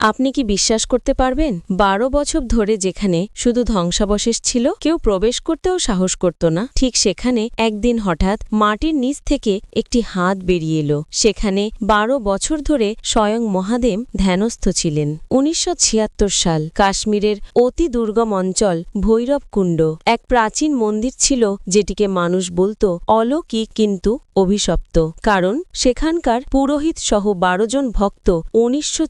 আপনি কি বিশ্বাস করতে পারবেন? বারো বছর ধরে যেখানে শুধু ধ্বংসাবশেষ ছিল, কেউ প্রবেশ করতেও সাহস করত না। ঠিক সেখানে একদিন হঠাৎ মাটির নিচ থেকে একটি হাত বেরিয়ে এলো। সেখানে বারো বছর ধরে স্বয়ং মহাদেব ধ্যানস্থ ছিলেন। উনিশশো ছিয়াত্তর সাল, কাশ্মীরের অতি দুর্গম অঞ্চল ভৈরবকুণ্ড। এক প্রাচীন মন্দির ছিল, যেটিকে মানুষ বলত অলৌকিক কিন্তু অভিশপ্ত। কারণ সেখানকার পুরোহিত সহ বারো জন ভক্ত উনিশশো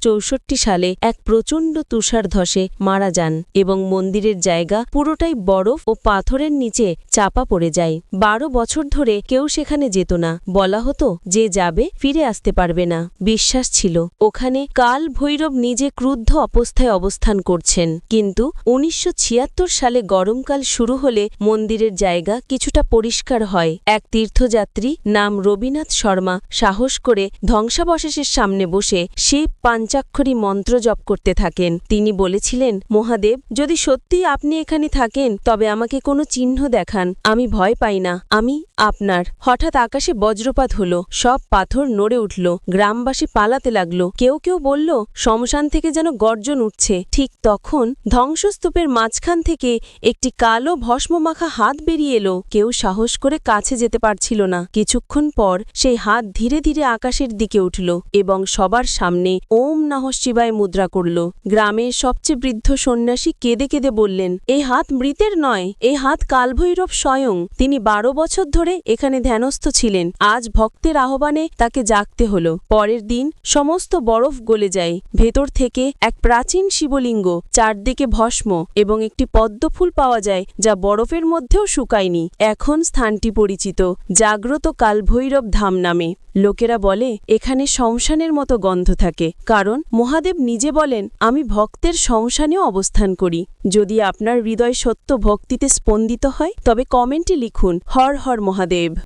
সালে এক প্রচণ্ড তুষার ধসে মারা যান এবং মন্দিরের জায়গা পুরোটাই বরফ ও পাথরের নিচে চাপা পড়ে যায়। বারো বছর ধরে কেউ সেখানে যেত না। বলা হতো যে যাবে, ফিরে আসতে পারবে না। বিশ্বাস ছিল, ওখানে কাল ভৈরব নিজে ক্রুদ্ধ অবস্থায় অবস্থান করছেন। কিন্তু উনিশশো ছিয়াত্তর সালে গরমকাল শুরু হলে মন্দিরের জায়গা কিছুটা পরিষ্কার হয়। এক তীর্থযাত্রী নাম রবীনাথ শর্মা সাহস করে ধ্বংসাবশেষের সামনে বসে শিব পাঞ্চাক্ষরী মন্ত্র জপ করতে থাকেন। তিনি বলেছিলেন, মহাদেব, যদি সত্যি আপনি এখানে থাকেন, তবে আমাকে কোনো চিহ্ন দেখান। আমি ভয় পাই না। আমি আপনার। হঠাৎ আকাশে বজ্রপাত হলো। সব পাথর নড়ে উঠল। গ্রামবাসী পালাতে লাগল। কেউ কেউ বলল, শ্মশান থেকে যেন গর্জন উঠছে। ঠিক তখন ধ্বংসস্তূপের মাঝখান থেকে একটি কালো ভস্মমাখা হাত বেরিয়ে এলো। কেউ সাহস করে কাছে যেতে পারছিল না। কিছুক্ষণ পর সেই হাত ধীরে ধীরে আকাশের দিকে উঠল এবং সবার সামনে ওম নাহ শিবায় মুদ্রা করল। গ্রামের সবচেয়ে বৃদ্ধ সন্ন্যাসী কেঁদে কেঁদে বললেন এই হাত মৃতের নয় এই হাত কালভৈরব স্বয়ং। তিনি বারো বছর ধরে এখানে ধ্যানস্থ ছিলেন। আজ ভক্তের আহ্বানে তাকে জাগতে হল। পরের দিন সমস্ত বরফ গলে যায়। ভেতর থেকে এক প্রাচীন শিবলিঙ্গ, চারদিকে ভস্ম এবং একটি পদ্মফুল পাওয়া যায় যা বরফের মধ্যেও শুকায়নি। এখন স্থানটি পরিচিত। জাগ্রত কালভৈরব ধাম নামে। লোকেরা বলে, এখানে সংসানের মতো গন্ধ থাকে। কারণ মহাদেব নিজে বলেন, আমি ভক্তের সংসানেও অবস্থান করি। যদি আপনার হৃদয় সত্য ভক্তিতে স্পন্দিত হয়, তবে কমেন্টে লিখুন, হর হর মহাদেব।